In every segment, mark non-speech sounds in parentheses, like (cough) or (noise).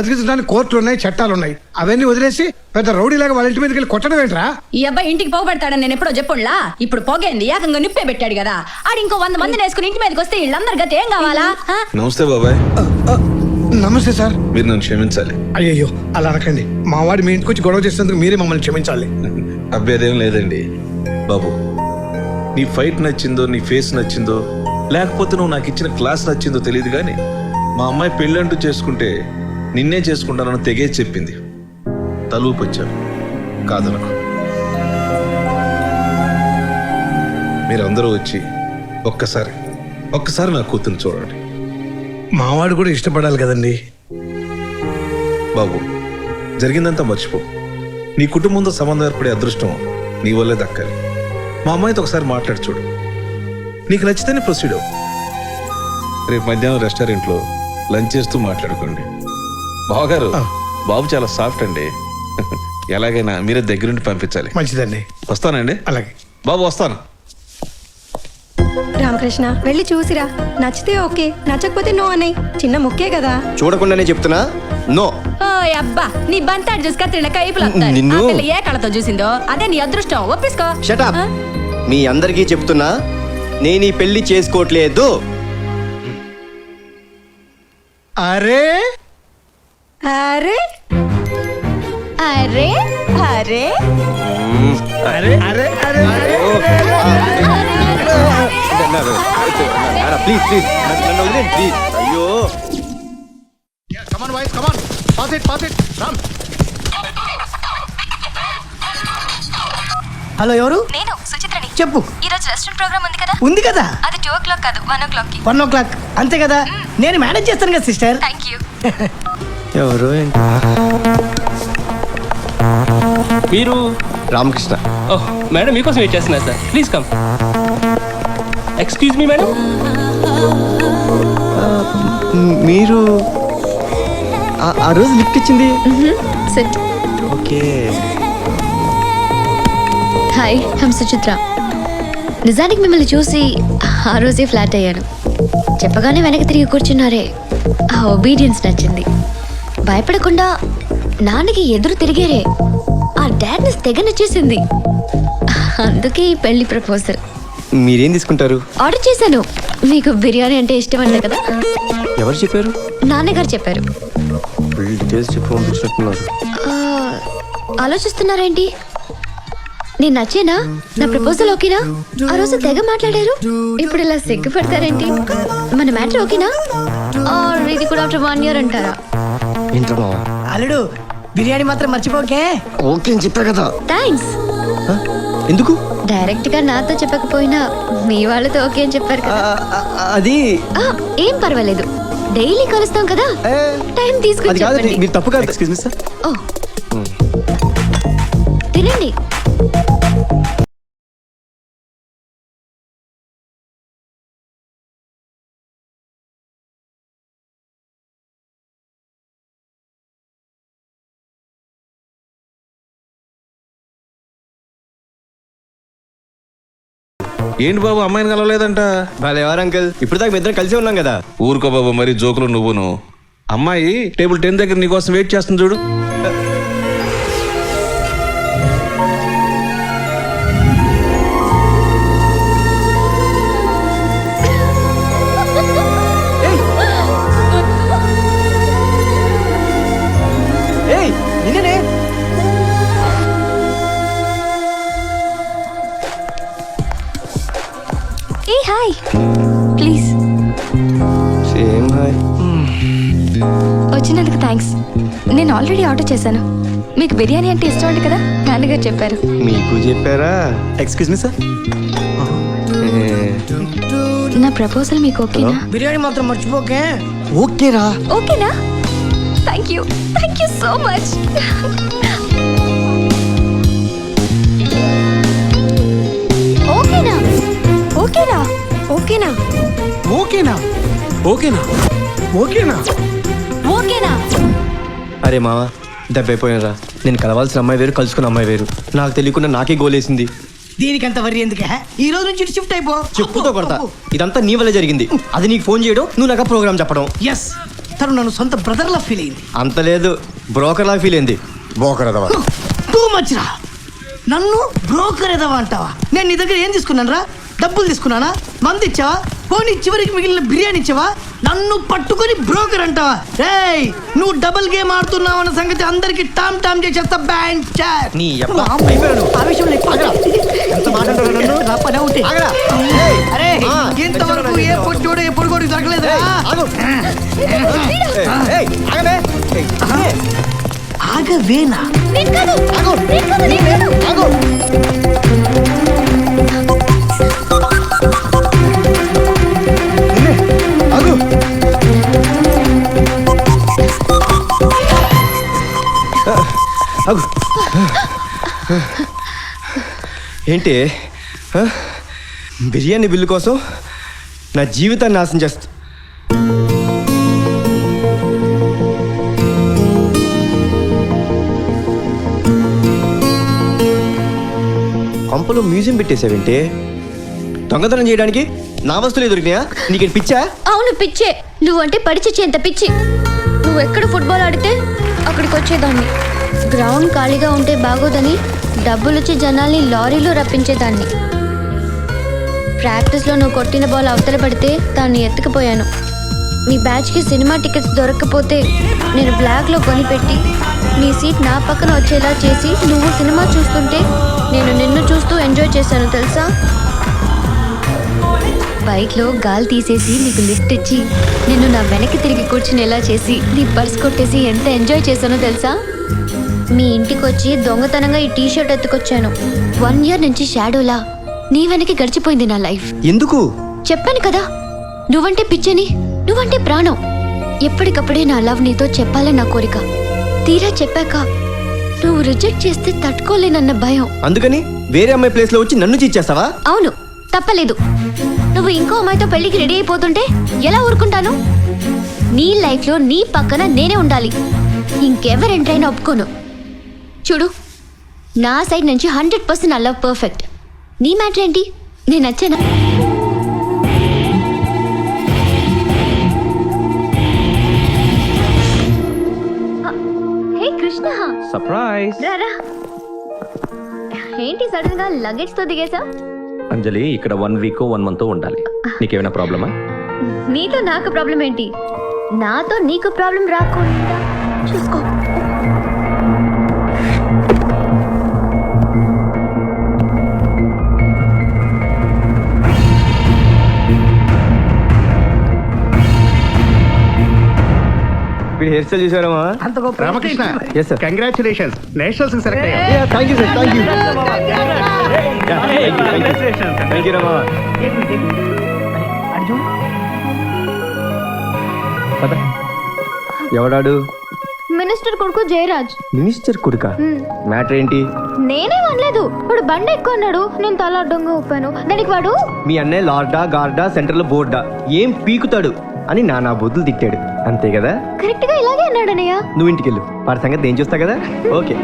బతికించడానికి కోర్టులు ఉన్నాయి చట్టాలు ఉన్నాయి. అవన్నీ వదిలేసి పెద్ద రౌడీలాగా వాళ్ళ ఇంటి మీదకి వెళ్ళి కొట్టడం ఏంట్రా? ఈ అబ్బాయి ఇంటికి పోగబెడతాడని నేను ఎప్పుడో చెప్పుండ్లా? ఇప్పుడు పోగైంది ఏకంగా నిప్పే పెట్టాడు కదా. ఆడు ఇంకో వంద మందిని వేసుకుని ఇంటి మీదకి వస్తే వీళ్ళందరి గతి ఏం కావాలా? ఆ? నమస్తే బాబాయ్. నమస్తే సార్. మీరు నన్ను క్షమించాలి. అయ్యయ్యో అలా అనకండి. మా వాడు మీ ఇంటికి వచ్చి గొడవ చేసినందుకు మీరే మమ్మల్ని క్షమించాలి. అభ్యర్థం లేదండి. బాబు నీ ఫైట్ నచ్చిందో నీ ఫేస్ నచ్చిందో లేకపోతే నువ్వు నాకు ఇచ్చిన క్లాస్ నచ్చిందో తెలియదు కానీ మా అమ్మాయి పెళ్ళంటూ చేసుకుంటే నిన్నే చేసుకుంటానని తెగే చెప్పింది. తలూపు వచ్చాను కాదనకు. మీరందరూ వచ్చి ఒక్కసారి ఒక్కసారి నా కూతురు చూడండి. మా వాడు కూడా ఇష్టపడాలి కదండి. బాబు జరిగిందంతా మర్చిపో. నీ కుటుంబంతో సంబంధం ఏర్పడే అదృష్టం నీ వల్లే దక్కాలి. మా అమ్మాయితో ఒకసారి మాట్లాడి చూడు. నీకు నచ్చితేనే ప్రొసీడ్ అవ్వు. రేపు మధ్యాహ్నం రెస్టారెంట్లో లంచ్ చేస్తూ మాట్లాడుకోండి. బావగారు బాబు చాలా సాఫ్ట్ అండి. ఎలాగైనా మీరే దగ్గరుండి పంపించాలి. మంచిదండి. వస్తానండి? అలాగే. బాబు వస్తాను. రామకృష్ణ వెళ్ళి చూసిరా. నచ్చితే ఓకే నచ్చకపోతే నో అన్నయ్య. చిన్న ముక్కే కదా. చూడకుండానే చెప్తున్నా నో. ఓ అబ్బా నీ బంతాడు చూసి కత్తిరిన కైపులు. నిన్ను- ఏ కళతో చూసిందో అదే నీ అదృష్టం. ఒప్పిసుకో. షటప్? మీ అందరికీ చెప్తున్నా నేను ఈ పెళ్ళి చేసుకోవట్లేదు. అరే! అరే. అరే అరే. అరే అరే అరే ప్లీజ్ ప్లీజ్. నన్ను వదిలేండి ప్లీజ్. అయ్యో. హలో ఎవరు? నేను సుచిత్రని. చెప్పు. ఈ రోజు రెస్టారెంట్ ప్రోగ్రామ్ ఉంది కదా? ఉంది కదా? అది టూ ఓ క్లాక్ కాదు వన్ ఓ క్లాక్కి. వన్ ఓ క్లాక్ అంతే కదా? నేను మేనేజ్ చేస్తాను కదా సిస్టర్. థ్యాంక్ యూ (laughs) ఎవరు? ఏంటి? మీరు రామకృష్ణ. ఓహ్ మేడం మీకోసం వెయిట్ చేస్తున్నా sir. Please come. Excuse me madam. మీరు ఆ- ఆ రోజు లిఫ్ట్ ఇచ్చింది? Sit okay. Hi hmm Suchitra. నిజానికి మిమ్మల్ని చూసి ఆ రోజే ఫ్లాట్ అయ్యాను. చెప్పగానే వెనక్కి తిరిగి కూర్చున్నారే. ఆ ఒబీడియన్స్ నచ్చింది. భయపడకుండా నాన్నకి ఎదురు తిరిగారే. ఆ డాడ్నెస్ తెగ నచ్చేసింది అందుకే ఈ పెళ్ళి ప్రపోజల్. మీరేం తీసుకుంటారు? ఆర్డర్ చేశాను. మీకు బిర్యానీ అంటే ఇష్టం అంట కదా? ఎవరు చెప్పారు? నాన్నగారు చెప్పారు. ఆలోచిస్తున్నారేంటి? నేను నచ్చేనా? నా ప్రపోజల్ ఓకేనా? ఆ రోజు తెగ మాట్లాడారు. ఇప్పుడు ఇలా సిగ్గుపడతారేంటి? మన మ్యాటర్ ఓకేనా? ఇది కూడా ఆఫ్టర్ వన్ ఇయర్ అంటారా? మావా అల్లుడు బిర్యానీ మాత్రం మర్చిపోకే. ఓకే అని చెప్పా కదా. థ్యాంక్స్? ఎందుకు? డైరెక్ట్గా నాతో చెప్పకపోయినా మీ వాళ్ళతో ఓకే అని చెప్పారు కదా. అది. ఆ, ఏం పర్వాలేదు. డైలీ కలుస్తాం కదా. టైం తీసుకుని అది కాదు చెప్పండి. మీరు తప్పు కాదు. ఎక్స్క్యూజ్ మీ సార్ ఓ. ఏంటి బాబు అమ్మాయిని కలవలేదంట? ఎవరు అంకుల్. ఇప్పుడు దాకా ఇద్దరం కలిసి ఉన్నాం కదా. ఊరుకో బాబు మరి జోకులు నువ్వును. అమ్మాయి టేబుల్ టెన్ దగ్గర నీకోసం వెయిట్ చేస్తుంది చూడు. ఆల్రెడీ ఆర్డర్ చేశాను. మీకు బిర్యానీ అంటే ఇష్టం అంట కదా? నాన్నగారు చెప్పారు. మీకు చెప్పారా? ఎక్స్క్యూజ్ మీ సార్ నా ప్రపోజల్ మీకు ఓకేనా బిర్యానీ మాత్రం మర్చిపోకే. ఓకేరా ఓకేనా thank you thank you so much ఓకేనా ఓకేనా ఓకేనా ఓకేనా ఓకేనా ఓకేనా ఓకేనా అరే మావా దెబ్బైపోయినరా. నేను కలవాల్సిన అమ్మాయి వేరు కలుసుకున్న అమ్మాయి వేరు. నాకు తెలియకుండా నాకే గోలేసింది. దీనికంత వరి ఎందుకే ఈ రోజు నుంచి షిఫ్ట్ అయిపో. చెప్పుతో కొడతా. ఇదంతా నీ వల్ల జరిగింది. అది నీకు ఫోన్ చేయడం నువ్వు నాకు ప్రోగ్రామ్ చెప్పడం. ఎస్ తను నన్ను సొంత బ్రదర్లా ఫీల్ అయింది. అంత లేదు బ్రోకర్లా ఫీల్ అయింది. బోకరదవా టూ మచ్ రా. నన్ను బ్రోకర్ ఎదవా అంటావా? నేను నీ దగ్గర ఏం తీసుకున్నాను రా డబ్బులు తీసుకున్నానా? మంది ఇచ్చావా? పోనీ చివరికి మిగిలిన బిర్యానీ ఇచ్చావా? నన్ను పట్టుకొని బ్రోకర్ అంటావా? రేయ్ నువ్వు డబుల్ గేమ్ ఆడుతున్నావు అన్న సంగతి అందరికి టామ్ టామ్ చేసేస్తా బ్యాండ్ చార్ నీ యబ్బ, అయిపోయాడు. ఎంత నన్ను? నా పని. అరే ఇంతవరకు ఏ పొట్టోడు ఏ పొడుగోడు దొరకలేదు ఆగు. ఏయ్, ఆగవే. ఏయ్, ఆగవేనా? ఆగు. ఏంటి? బిర్యానీ బిల్లు కోసం నా జీవితాన్ని నాశనం చేస్తా కొంపలో మ్యూజియం పెట్టేసావేంటి దొంగతనం చేయడానికి నా వస్తువులు దొరికినాయా? నీకు పిచ్చా? అవును పిచ్చే. నువ్వంటే పడిచిచ్చేంత పిచ్చి. నువ్వు ఎక్కడ ఫుట్బాల్ ఆడితే అక్కడికి వచ్చేదాన్ని గ్రౌండ్ ఖాళీగా ఉంటే బాగోదని డబ్బులొచ్చి జనాల్ని లారీలో రప్పించేదాన్ని. ప్రాక్టీస్లో నువ్వు కొట్టిన బాల్ అవతల పడితే దాన్ని ఎత్తుకుపోయాను. నీ బ్యాచ్కి సినిమా టికెట్స్ దొరకకపోతే నేను బ్లాక్లో కొనిపెట్టి నీ సీట్ నా పక్కన వచ్చేలా చేసి నువ్వు సినిమా చూస్తుంటే నేను నిన్ను చూస్తూ ఎంజాయ్ చేశాను తెలుసా? బైక్లో గాలి తీసేసి నీకు లిఫ్ట్ ఇచ్చి నిన్ను నా వెనక్కి తిరిగి కూర్చునేలా చేసి నీ పర్స్ కొట్టేసి ఎంత ఎంజాయ్ చేశానో తెలుసా? మీ ఇంటికి వచ్చి దొంగతనంగా ఈ టీ షర్ట్ ఎత్తుకొచ్చాను. వన్ ఇయర్ నుంచి షాడోలా. నీ వెనక్కి గడిచిపోయింది నా లైఫ్. ఎందుకు? చెప్పాను కదా. నువ్వంటే పిచ్చని నువ్వంటే ప్రాణం. ఎప్పటికప్పుడే నా లవ్ నీతో చెప్పాలని నా కోరిక. తీరా చెప్పాక నువ్వు రిజెక్ట్ చేస్తే తట్టుకోలేనన్న భయం. అందుకని వేరే అమ్మాయి ప్లేస్లో వచ్చి నన్ను చీచేస్తావా అవును తప్పలేదు. నువ్వు ఇంకో అమ్మాయితో పెళ్ళికి రెడీ అయిపోతుంటే ఎలా ఊరుకుంటాను? నీ లైఫ్లో నీ పక్కన నేనే ఉండాలి. ఇంకెవరు ఎంటర్ అయినా ఒప్పుకోను. చూడు నా సైడ్ నుంచి hundred percent I love perfect. నీ మ్యాటర్ ఏంటి? నేను నచ్చానా? హే కృష్ణ. సర్ప్రైజ్ రారా ఏంటి సడన్గా లగేజ్తో దిగేసా అంజలి ఇక్కడ వన్ వీక్ వన్ మంత్ ఉండాలి. నీకేమైనా ప్రాబ్లమా? నీతో నాకు ప్రాబ్లం ఏంటి నాతో నీకు ప్రాబ్లం రాకుండా చూసుకో. వీడు హెయిర్ స్టైల్ చూసారమ్మా అంత గొప్ప Ramakrishna yes sir congratulations nationals select అయ్యా thank you sir thank you thank you రమ్మా ఎవడాడు? మినిస్టర్ కొడుకు జయరాజ్. మినిస్టర్ కొడుక? మ్యాటర్ ఏంటి? నేనే అనలేదు. వాడు బండి ఎక్కువ అన్నాడు. నేను తల అడ్డంగా ఊపాను. దానికి వాడు? మీ అన్నయ్య లార్డా గార్డా సెంటర్లో బోర్డా. ఏం పీకుతాడు? అని నానా బుద్ధులు తిట్టాడు. అంతే కదా? కరెక్ట్గా ఇలాగే అన్నాడు అన్నయ్య. నువ్వు ఇంటికి వెళ్ళు వాడి సంగతి నేను చూస్తా కదా? ఓకే.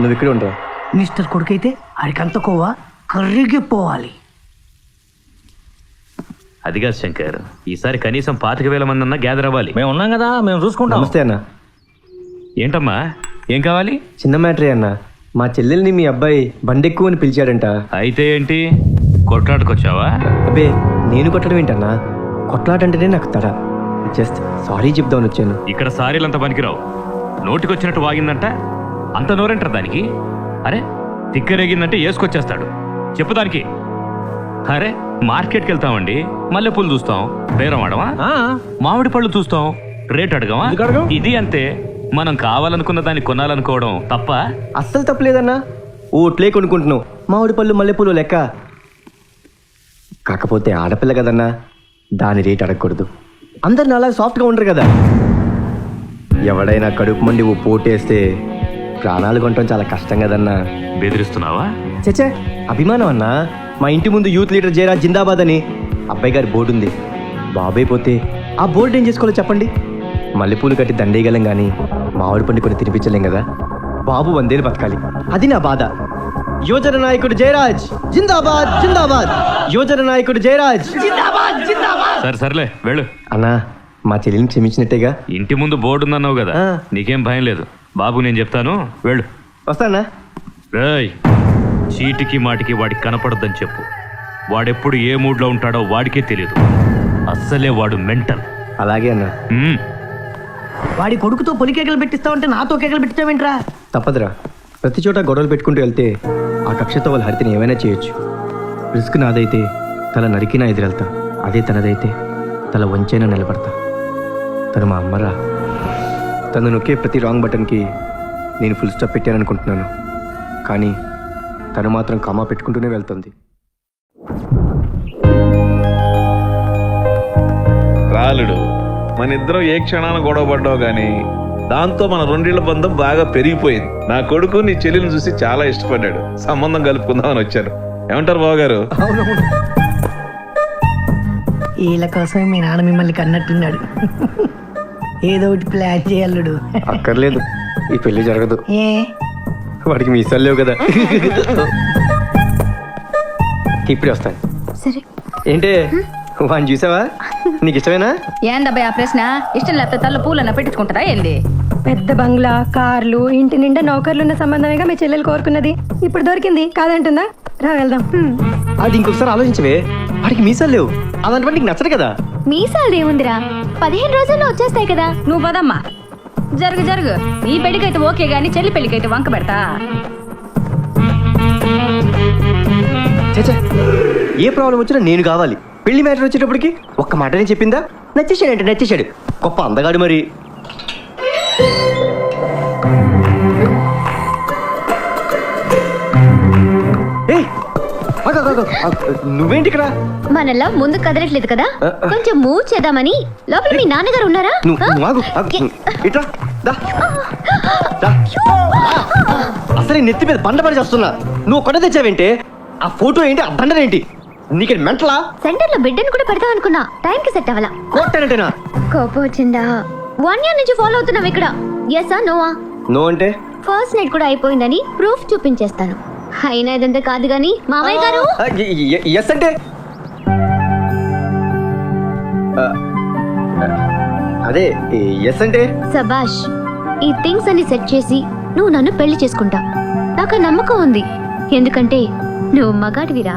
నువ్వు ఇక్కడ ఉంటావు మిస్టర్ కొడుకైతే ఆడికంత కొవ్వ కర్రిగిపోవాలి అదిగా శంకర్ ఈసారి కనీసం పాతిక వేల మంది అన్నా గ్యాదర్ అవ్వాలి. మేము ఉన్నాం కదా మేము చూసుకుంటాం. నమస్తే అన్న. ఏంటమ్మా? ఏం కావాలి? చిన్న మ్యాటరే అన్న. మా చెల్లెల్ని మీ అబ్బాయి బండి ఎక్కువ అని పిలిచాడంట. అయితే ఏంటి? కొట్లాటకొచ్చావా అబ్బే నేను కొట్టడం ఏంటన్నా? కొట్లాటంటేనే నాకు తడ. జస్ట్ సారీ చెప్దామని వచ్చాను. ఇక్కడ సారీలంత పనికిరావు. నోటికొచ్చినట్టు వాగిందంట. అంత నోరంటారు దానికి? అరే తిక్కరేగిందంటే వేసుకొచ్చేస్తాడు చెప్పు దానికి. అరే మార్కెట్కి వెళ్తామండి మల్లెపూలు చూస్తాం. బేరం ఆడమా? ఆ, మామిడి పళ్ళు చూస్తాం. రేట్ అడగమా? ఎందుకు అడగం? ఇది అంతే. మనం కావాలనుకున్న దాన్ని కొనాలనుకోవడం తప్ప? అస్సలు తప్పలేదన్నా. ఓట్లే కొనుక్కుంటున్నావు. మామిడి పళ్ళు మల్లెపూలు లెక్క. కాకపోతే ఆడపిల్ల కదన్నా దాని రేట్ అడగకూడదు. అందరు నాలా సాఫ్ట్గా ఉండరు కదా. ఎవడైనా కడుపు మండి ఓ పోటేస్తే ప్రాణాలు కొనటం చాలా కష్టం కదన్నా. బెదిరిస్తున్నావా? చచ్చే అభిమానం అన్నా. మా ఇంటి ముందు యూత్ లీడర్ జయరా జిందాబాద్ అని అబ్బాయి గారి బోర్డు ఉంది. బాబాయ్ పోతే ఆ బోర్డు ఏం చేసుకోవాలో చెప్పండి. మల్లెపూలు కట్టి దండేయగలం కానీ మామిడి పండు కొన్ని తినిపించలేం కదా? బాబు వందేలు బతకాలి. అది నా బాధ. యువజన నాయకుడు జయరాజ్ జిందాబాద్ జిందాబాద్. యువజన నాయకుడు జయరాజ్. జిందాబాద్ జిందాబాద్. సరే సర్లే వెళ్ళు. అన్నా మా చెల్లిని క్షమించినట్టేగా? ఇంటి ముందు బోర్డు ఉందన్నావు కదా. నీకేం భయం లేదు. బాబు నేను చెప్తాను. వెళ్ళు. వస్తానా రేయ్ చీటికి మాటికి వాడికి కనపడద్దని చెప్పు. వాడెప్పుడు ఏ మూడ్లో ఉంటాడో వాడికే తెలియదు అస్సలే వాడు మెంటల్. అలాగే అన్నా. వాడి కొడుకుతో పొలి కేకలు పెట్టిస్తావంటే నాతో కేకలు పెట్టిస్తావేంట్రా తప్పదురా. ప్రతి చోట గొడవలు పెట్టుకుంటూ వెళ్తే ఆ కక్షతో వాళ్ళ హరితని ఏమైనా చేయొచ్చు. రిస్క్ నాదైతే తల నరికినా ఎదురెళ్తా. అదే తనదైతే తల వంచైనా నిలబడతా. తను మా అమ్మరా. తను నొక్కే ప్రతి రాంగ్ బటన్కి నేను ఫుల్ స్టాప్ పెట్టాననుకుంటున్నాను. కానీ తను మాత్రం కామా పెట్టుకుంటూనే వెళ్తుంది. రాలుడు. మన ఇద్దరం ఏ క్షణాన గొడవ పడ్డావు గాని దాంతో మన రెండేళ్ళ బంధం బాగా పెరిగిపోయింది. నా కొడుకు నీ చెల్లిని చూసి చాలా ఇష్టపడ్డాడు. సంబంధం కలుపుకుందామని వచ్చారు. ఏమంటారు బావగారు? వీళ్ళ కోసం మీ నాన్న మిమ్మల్ని కన్నట్టున్నాడు. ఏదో ఒకటి ప్లాన్ చేయల్లుడు అక్కర్లేదు. ఈ పెళ్ళి జరగదు. ఏ? వాడికి మీసాలు లేవు కదా. ఇప్పుడే వస్తాను. సరే. ఏంటే? వాడిని చూసావా? నీకు ఇష్టమేనా ఏందబ్బాయి ఆ ప్రశ్న? ఇష్టం లేకపోతే తల్ల పూలన్న పెట్టించుకుంటారా ఏంది? పెద్ద బంగ్లా కార్లు ఇంటి నిండా నౌకర్లు ఉన్న సంబంధమేగా మీ చెల్లెలు కోరుకున్నది. ఇప్పుడు దొరికింది కాదంటుందా? రా వెళ్దాం. అది ఇంకొకసారి ఆలోచించవే. వాడికి మీసాలు లేవు. అలాంటి నీకు నచ్చదు కదా? మీ సాలరీ ఏముందిరా? పదిహేను రోజుల్లో వచ్చేస్తాయి కదా. నువ్వు పదమ్మా. జరుగు జరుగు. నీ పెళ్ళికైతే ఓకే గాని చెల్లి పెళ్ళికైతే వంక పెడతా. ఏ ప్రాబ్లం వచ్చినా నేను కావాలి. పెళ్ళి మ్యాటర్ వచ్చేటప్పటికి ఒక్క మాటనే చెప్పిందా? నచ్చేసాడంటే నచ్చేసాడు గొప్ప అందగాడు మరి. నువ్వేంటి ఇక్కడ? మనలా ముందు కదలట్లేదు కదా? కొంచెం మూవ్ చేద్దామని. లోపల మీ నాన్నగారు ఉన్నారా. అసలు నెత్తి మీద బండ పడి చేస్తున్నా. నువ్వు కొట్ట తెచ్చావేంటి? ఆ ఫోటో ఏంటి? ఆ దండన ఏంటి నీకు మెంటలా? సెంటర్లో బిడ్డను కూడా పెడదాం అనుకున్నా. టైం కి సెట్ అవ్వాలా? కొట్టానంటేనా కోపం వచ్చిందా? వన్ ఇయర్ నుంచి ఫాలో అవుతున్నాం ఇక్కడ. ఎస్ నోవా నువ్వు అంటే? ఫస్ట్ నైట్ కూడా అయిపోయిందని ప్రూఫ్ చూపించేస్తాను. అయినా ఇదంతా కాదు గాని మామయ్య గారు? ఎస్ అంటే? ఆ, అదే ఎస్ అంటే? సబాష్ ఈ థింగ్స్ అన్ని సెట్ చేసి నువ్వు నన్ను పెళ్ళి చేసుకుంటా. నాకు ఆ నమ్మకం ఉంది. ఎందుకంటే నువ్వు మగాడివిరా.